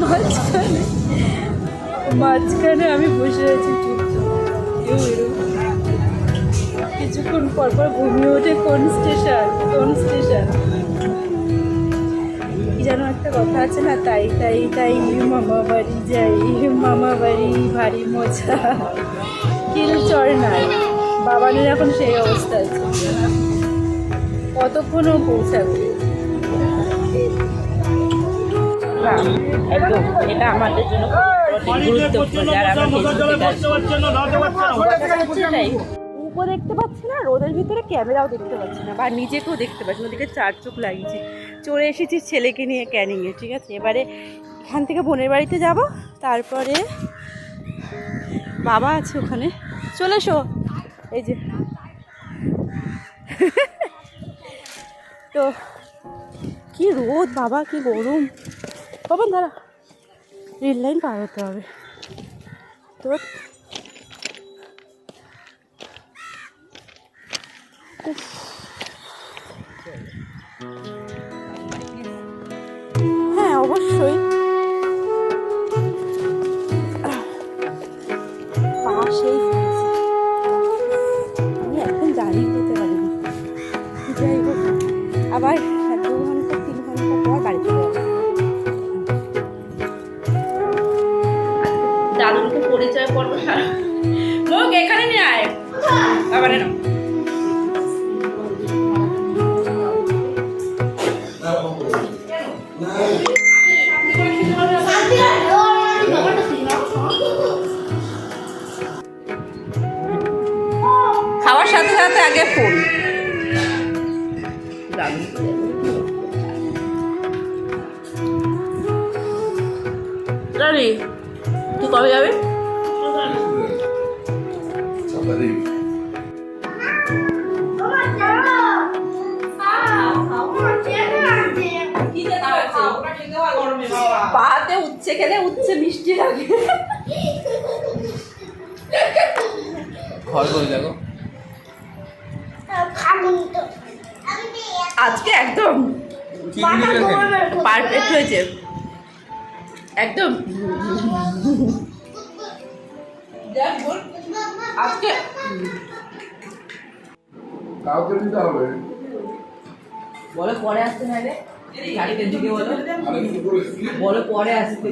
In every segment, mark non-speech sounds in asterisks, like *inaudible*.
মাঝখানে মাঝখানে আমি বসে আছি কিছুক্ষণ পর পর ঘুমিয়ে ওঠে কোন স্টেশন কোন স্টেশন? যেন একটা কথা আছে না, তাই তাই তাই মামা বাড়ি যাই, মামা বাড়ি ভারী মজা কিল চড় নাই। বাবানের এখন সেই অবস্থা আছে। কতক্ষণও পৌঁছাবে? একদম, এটা আমাদের জন্য দেখতে পাচ্ছি না, রোদের ভিতরে ক্যামেরাও দেখতে পাচ্ছি না, বা নিজেকেও দেখতে পাচ্ছি না, ওদিকে চার চোখ লাগিয়েছি। চলে এসেছি ছেলেকে নিয়ে ক্যানিংয়ে ঠিক আছে? এবারে এখান থেকে বোনের বাড়িতে যাব, তারপরে বাবা আছে ওখানে। চলে এসো। এই যে। তো, কি রোদ, বাবা, কি গরম। বাবা দাঁড়া রেল লাইন পার হতে হবে তো হ্যাঁ অবশ্যই পাশেই ফেলেছি। আমি এখন জানি হতে পারিনি যাই হোক আবার *laughs* মুখ এখানে নিয়ে খাওয়ার সাথে সাথে আগে ফোন রানি। উচ্ছে খেলে উচ্ছে মিষ্টি লাগে। ঘর করে দেখো আজকে একদম পারফেক্ট হয়েছে। একদম। দেখ আজকে কাউকে দিতে হবে। বলো পরে আসতে নাহলে গাড়িতে ঢুকে বলো। আমি কি বলেছি? বলো পরে আসতে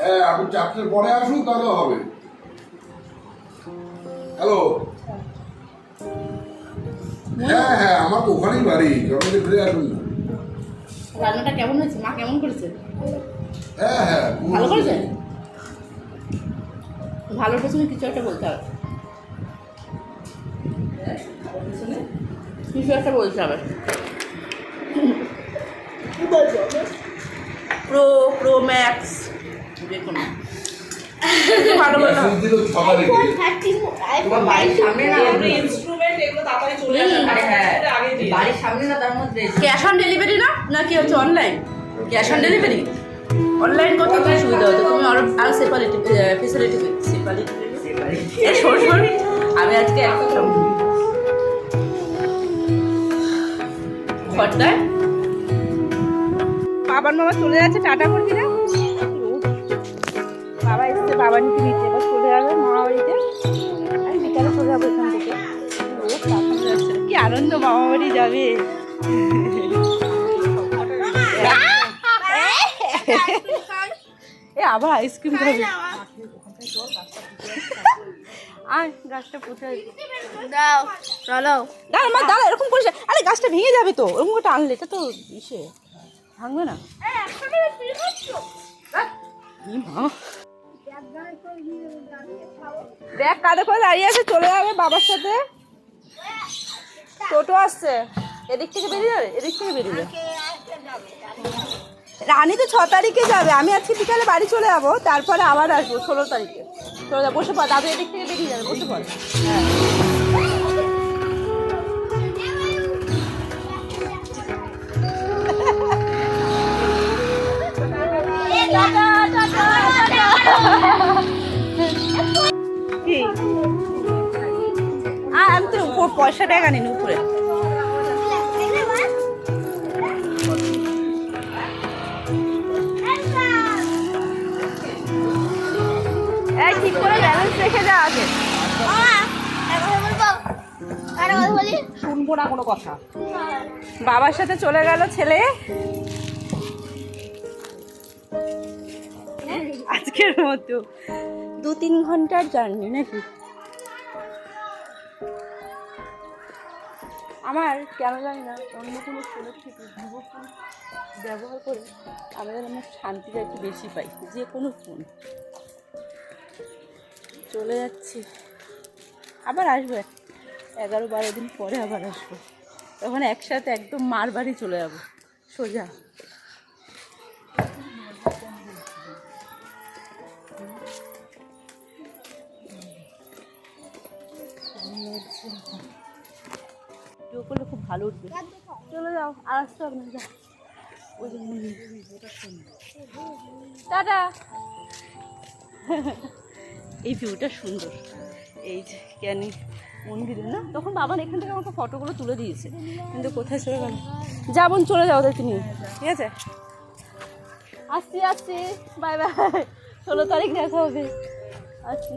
হ্যাঁ আপনি চারটের পরে আসুন তাহলে হবে। হ্যালো? হ্যাঁ হ্যাঁ আমার তো ওখানেই বাড়ি জমিতে ফিরে আসুন রান্নাটা কেমন হয়েছে? মা কেমন করেছে? হ্যাঁ হ্যাঁ ভালো করেছে। ভালোর পেছনে কিছু একটা বলতে হবে। কিছু একটা বলতে হবে। প্রো প্রো ম্যাক্স যে কোনো ভালো হ্যাঁ। ক্যাশ অন ডেলিভারি না নাকি হচ্ছে online cash on delivery online করতে সুবিধা হতো। তুমি আরও আরও সেপারেটি ফেসিলিটি সেপারেটি আমি আজকে একটা খরদায় বাবার মামা চলে যাচ্ছে টাটা করবি না? বাবা এসছে বাবা নিতে নিতে এবার চলে যাবে মামা বাড়িতে আমি বিকালে চলে যাব এখান থেকে। কি আনন্দ মামা বাড়ি যাবে। এ আবার আইসক্রিম খাবে। আয় গাছটা কোথায়? দাও চলো। দাঁড়া মা দাঁড়া এরকম করিস আরে গাছটা ভেঙে যাবে তো। ওরকম করে টানলে এটা তো ইসে। ভাঙবে না? ই মা। দেখ কাঁধে করে দাঁড়িয়ে আছে চলে যাবে বাবার সাথে। টোটো আসছে। এদিক থেকে বেরিয়ে যাবে? এদিক থেকে বেরিয়ে যাবে? রানী তো ছ তারিখে যাবে। আমি আজকে বিকালে বাড়ি চলে যাব তারপরে আবার আসব ষোলো তারিখে। চলে যাব বসে পড় দাদু এদিক থেকে বেরিয়ে যাবে বসে পড়। হ্যাঁ। উপর পয়সা টাকা নিন উপরে। ঠিক করে ব্যালেন্স রেখে শুনব না কোনো কথা। বাবার সাথে চলে গেল ছেলে। আজকের মতো। দু তিন ঘণ্টার জার্নি নাকি? আমার, কেন জানি না, অন্য কোনো ফোনের থেকে ভিভো ফোন ব্যবহার করে আমাদের আমার শান্তিটা একটু বেশি পাই, যে কোনো ফোন চলে যাচ্ছে। আবার আসব। এগারো বারো দিন পরে আবার আসব। তখন একসাথে একদম মার বাড়ি চলে যাব। সোজা। ভালো উঠবে। চলে যাও, আর আসতে হবে। টাটা। এই ভিউটা সুন্দর। এই যে ক্যানি মন্দিরে, না? তখন বাবা এখান থেকে আমাকে ফটোগুলো তুলে দিয়েছে। কিন্তু কোথায় চলে গেল? যাবন চলে যাও ওদেরকে নিয়ে। ঠিক আছে? আসছি আসছি। Bye bye. ষোলো তারিখ দেখা হবে। আসছি।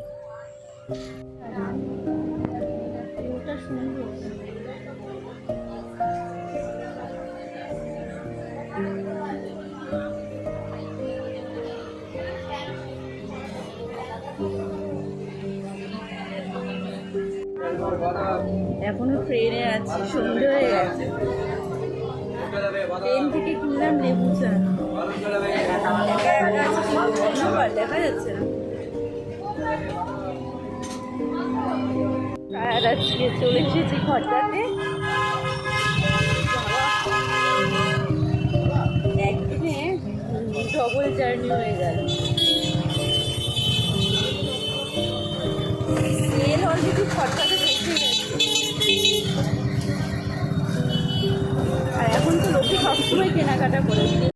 এখনও ট্রেনে আছি, সন্ধে হয়ে গেছে। ট্রেন থেকে কিনলাম লেবু চা। দেখা যাচ্ছে আর চলে এসেছি ঘরটাতে। একদিনে ডবল জার্নি হয়ে গেল। সেল অলরেডি ঘরটাতে সবসময় কেনাকাটা করে